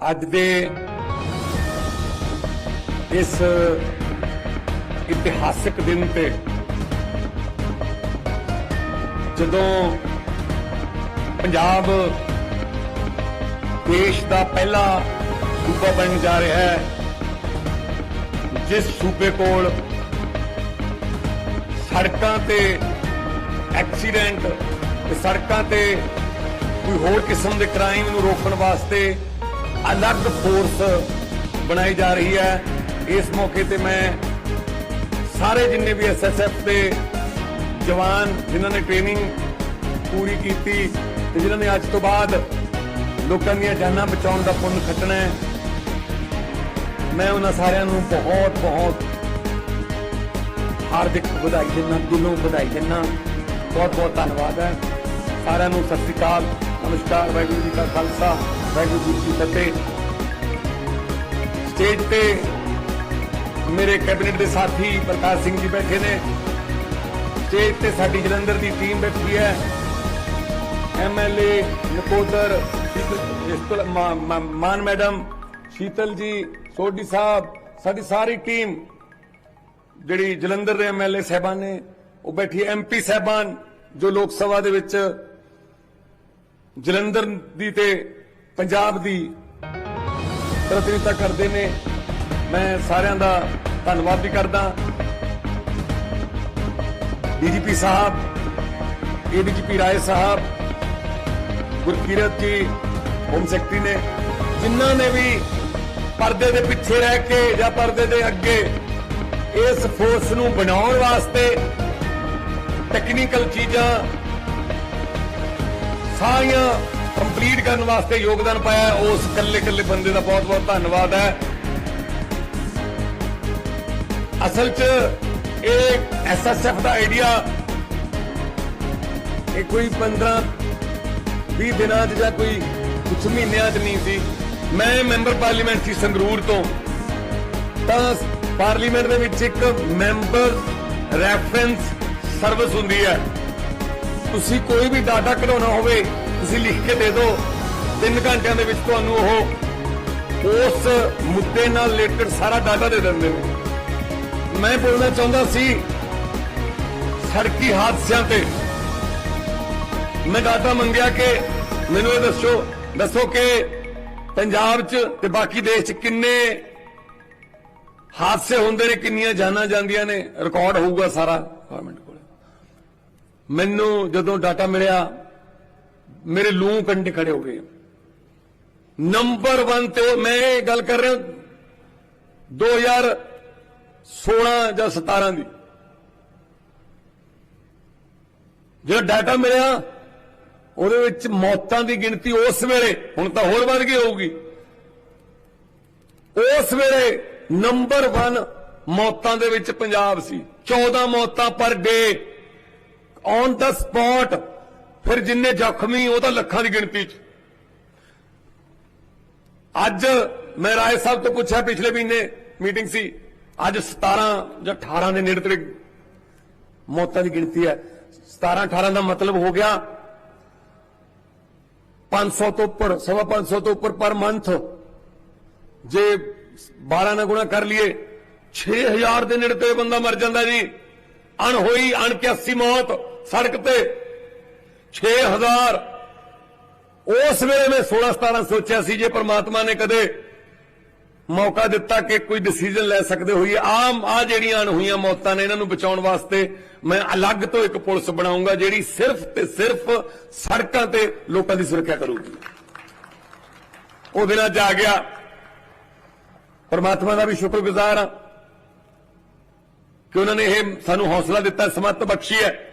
ਅੱਜ ਦੇ ਇਸ ਇਤਿਹਾਸਕ ਦਿਨ ਤੇ ਜਦੋਂ ਪੰਜਾਬ ਦੇਸ਼ ਦਾ ਪਹਿਲਾ ਸੂਬਾ ਬਣਨ ਜਾ ਰਿਹਾ ਹੈ, ਜਿਸ ਸੂਬੇ ਕੋਲ ਸੜਕਾਂ ਤੇ ਐਕਸੀਡੈਂਟ ਤੇ ਸੜਕਾਂ ਤੇ ਕੋਈ ਹੋਰ ਕਿਸਮ ਦੇ ਕ੍ਰਾਈਮ ਨੂੰ ਰੋਕਣ ਵਾਸਤੇ ਅਲੱਗ ਫੋਰਸ ਬਣਾਈ ਜਾ ਰਹੀ ਹੈ। ਇਸ ਮੌਕੇ ਤੇ ਮੈਂ ਸਾਰੇ ਜਿੰਨੇ ਵੀ ਐਸਐਸਐਫ ਦੇ ਜਵਾਨ ਜਿਨ੍ਹਾਂ ਨੇ ਟ੍ਰੇਨਿੰਗ ਪੂਰੀ ਕੀਤੀ ਤੇ ਜਿਨ੍ਹਾਂ ਨੇ ਅੱਜ ਤੋਂ ਬਾਅਦ ਲੋਕਾਂ ਦੀਆਂ ਜਾਨਾਂ ਬਚਾਉਣ ਦਾ ਪੁੰਨ ਖੱਟਣਾ ਹੈ, ਮੈਂ ਉਹਨਾਂ ਸਾਰਿਆਂ ਨੂੰ ਬਹੁਤ ਬਹੁਤ ਹਾਰਦਿਕ ਵਧਾਈ ਦਿੰਦਾ, ਦਿਲੋਂ ਵਧਾਈ ਦਿੰਦਾ। ਬਹੁਤ ਬਹੁਤ ਧੰਨਵਾਦ ਹੈ। ਸਾਰਿਆਂ ਨੂੰ ਸਤਿ ਸ੍ਰੀ ਅਕਾਲ। ਨਮਸਕਾਰ, ਵਾਹਿਗੁਰੂ ਜੀ ਕਾ ਖਾਲਸਾ, ਵਾਹਿਗੁਰੂ ਜੀ ਕੀ ਫਤਿਹ। ਸਟੇਜ ਤੇ ਮੇਰੇ ਕੈਬਨਿਟ ਦੇ ਸਾਥੀ ਪ੍ਰਕਾਸ਼ ਸਿੰਘ ਜੀ ਬੈਠੇ ਨੇ। ਸਟੇਜ ਤੇ ਸਾਡੀ ਜਲੰਧਰ ਦੀ ਟੀਮ ਬੈਠੀ ਹੈ। ਐਮਐਲਏ ਨਕੋਦਰ ਮਾਨ ਮੈਡਮ, ਸ਼ੀਤਲ ਜੀ, ਸੋਢੀ ਸਾਹਿਬ, ਸਾਡੀ ਸਾਰੀ ਟੀਮ, ਜਿਹੜੀ ਜਲੰਧਰ ਦੇ ਐਮਐਲਏ ਸਹਿਬਾਨ ਨੇ, ਉਹ ਬੈਠੀ ਐਮਪੀ ਸਹਿਬਾਨ, ਜੋ ਲੋਕ ਸਭਾ ਦੇ ਵਿੱਚ ਜਲੰਧਰ ਦੀ ਤੇ ਪੰਜਾਬ ਦੀ ਪ੍ਰਤੀਨਿਧਤਾ ਕਰਦੇ ਨੇ। ਮੈਂ ਸਾਰਿਆਂ ਦਾ ਧੰਨਵਾਦ ਵੀ ਕਰਦਾ। DGP Sahib, ADGP Rai Sahib, Gurkirat ji home secretary ਨੇ, ਜਿਨ੍ਹਾਂ ਨੇ ਵੀ ਪਰਦੇ ਦੇ ਪਿੱਛੇ ਰਹਿ ਕੇ ਜਾਂ ਪਰਦੇ ਦੇ ਅੱਗੇ ਇਸ ਫੋਰਸ ਨੂੰ ਬਣਾਉਣ ਵਾਸਤੇ ਟੈਕਨੀਕਲ ਚੀਜ਼ਾਂ ਸਾਰੀਆਂ ਕੰਪਲੀਟ ਕਰਨ ਵਾਸਤੇ ਯੋਗਦਾਨ ਪਾਇਆ ਉਸ ਇਕੱਲੇ ਇਕੱਲੇ ਬੰਦੇ ਦਾ ਬਹੁਤ ਬਹੁਤ ਧੰਨਵਾਦ ਹੈ। ਅਸਲ 'ਚ ਇਹ ਐਸਐਸਐਫ ਦਾ ਆਈਡੀਆ ਇਹ ਕੋਈ 15 20 ਦਿਨਾਂ 'ਚ ਜਾਂ ਕੋਈ ਕੁਝ ਮਹੀਨਿਆਂ 'ਚ ਨਹੀਂ ਸੀ। ਮੈਂ ਮੈਂਬਰ ਪਾਰਲੀਮੈਂਟ ਸੀ ਸੰਗਰੂਰ ਤੋਂ। ਤਾਂ ਪਾਰਲੀਮੈਂਟ ਦੇ ਵਿੱਚ ਇੱਕ ਮੈਂਬਰ ਰੈਫਰੈਂਸ ਸਰਵਿਸ ਹੁੰਦੀ ਹੈ। ਤੁਸੀਂ ਕੋਈ ਵੀ ਡਾਟਾ ਕਢਾਉਣਾ ਹੋਵੇ, ਤੁਸੀਂ ਲਿਖ ਕੇ ਦੇ ਦਿਓ। 3 ਘੰਟਿਆਂ ਦੇ ਵਿੱਚ ਤੁਹਾਨੂੰ ਉਹ ਉਸ ਮੁੱਦੇ ਨਾਲ ਰਿਲੇਟਡ ਸਾਰਾ ਡਾਟਾ ਦੇ ਦਿੰਦੇ ਨੇ। ਮੈਂ ਬੋਲਣਾ ਚਾਹੁੰਦਾ ਸੀ, ਸੜਕੀ ਹਾਦਸਿਆਂ ਤੇ। ਮੈਂ ਡਾਟਾ ਮੰਗਿਆ ਕਿ ਮੈਨੂੰ ਇਹ ਦੱਸੋ ਦੱਸੋ ਕਿ ਪੰਜਾਬ 'ਚ ਤੇ ਬਾਕੀ ਦੇਸ਼ 'ਚ ਕਿੰਨੇ ਹਾਦਸੇ ਹੁੰਦੇ ਨੇ, ਕਿੰਨੀਆਂ ਜਾਨਾਂ ਜਾਂਦੀਆਂ ਨੇ। ਰਿਕਾਰਡ ਹੋਊਗਾ ਸਾਰਾ। ਗਵਰਨਮੈਂਟ ਮੈਨੂੰ ਜਦੋਂ ਡਾਟਾ ਮਿਲਿਆ, ਮੇਰੇ ਲੂੰ ਕੰਡੇ ਖੜੇ ਹੋ ਗਏ। ਨੰਬਰ 1 ਤੇ ਮੈਂ ਇਹ ਗੱਲ ਕਰ ਰਿਹਾ 2016 ਜਾਂ 17 ਦੀ। ਜਿਹੜਾ ਡਾਟਾ ਮਿਲਿਆ, ਉਹਦੇ ਵਿੱਚ ਮੌਤਾਂ ਦੀ ਗਿਣਤੀ ਉਸ ਵੇਲੇ, ਹੁਣ ਤਾਂ ਹੋਰ ਵੱਧ ਗਈ ਹੋਊਗੀ। ਉਸ ਵੇਲੇ ਨੰਬਰ 1 ਮੌਤਾਂ ਦੇ ਵਿੱਚ ਪੰਜਾਬ ਸੀ। 14 ਮੌਤਾਂ ਪਰ ਡੇ ਔਨ ਦਾ ਸਪੌਟ ਫਿਰ ਜਿੰਨੇ ਜ਼ਖਮੀ, ਉਹ ਤਾਂ ਲੱਖਾਂ ਦੀ ਗਿਣਤੀ 'ਚ। ਅੱਜ ਮੈਂ ਰਾਏ ਸਾਹਿਬ ਤੋਂ ਪੁੱਛਿਆ, ਪਿਛਲੇ ਮਹੀਨੇ ਮੀਟਿੰਗ ਸੀ। ਅੱਜ 17 ਜਾਂ 18 ਦੇ ਨੇੜੇ ਤੇੜੇ ਮੌਤਾਂ ਦੀ ਗਿਣਤੀ ਹੈ। 17 18 ਦਾ ਮਤਲਬ ਹੋ ਗਿਆ 500 ਤੋਂ ਉੱਪਰ, ਸਵਾ 500 ਤੋਂ ਉੱਪਰ ਪਰ ਮੰਥ। ਜੇ 12 ਨਾਲ ਗੁਣਾ ਕਰ ਲਈਏ 6000 ਦੇ ਨੇੜੇ ਤੇ ਬੰਦਾ ਮਰ ਜਾਂਦਾ ਜੀ। ਅਣਹੋਈ, ਅਣਕਿਆਸੀ ਮੌਤ। ਸੜਕ ਤੇ। 6000 ਉਸ ਵੇਲੇ ਮੈਂ 16 17 ਸੋਚਿਆ ਸੀ ਜੇ ਪ੍ਰਮਾਤਮਾ ਨੇ ਕਦੇ ਮੌਕਾ ਦਿੱਤਾ ਕਿ ਕੋਈ ਡਿਸੀਜਨ ਲੈ ਸਕਦੇ ਹੋਈਏ। ਆਮ ਆ ਜਿਹੜੀਆਂ ਅਣਹੋਈਆਂ ਮੌਤਾਂ ਨੇ, ਇਹਨਾਂ ਨੂੰ ਬਚਾਉਣ ਵਾਸਤੇ ਮੈਂ ਅਲੱਗ ਤੋਂ ਇੱਕ ਪੁਲਿਸ ਬਣਾਉਂਗਾ ਜਿਹੜੀ ਸਿਰਫ ਤੇ ਸਿਰਫ ਸੜਕਾਂ ਤੇ ਲੋਕਾਂ ਦੀ ਸੁਰੱਖਿਆ ਕਰੂਗੀ। ਉਹ ਦਿਨ ਜਾ ਗਿਆ। ਪਰਮਾਤਮਾ ਦਾ ਵੀ ਸ਼ੁਕਰਗੁਜ਼ਾਰ ਹਾਂ ਕਿ ਉਹਨਾਂ ਨੇ ਇਹ ਸਾਨੂੰ ਹੌਸਲਾ ਦਿੱਤਾ, ਸਮੱਤ ਬਖਸ਼ੀ ਹੈ।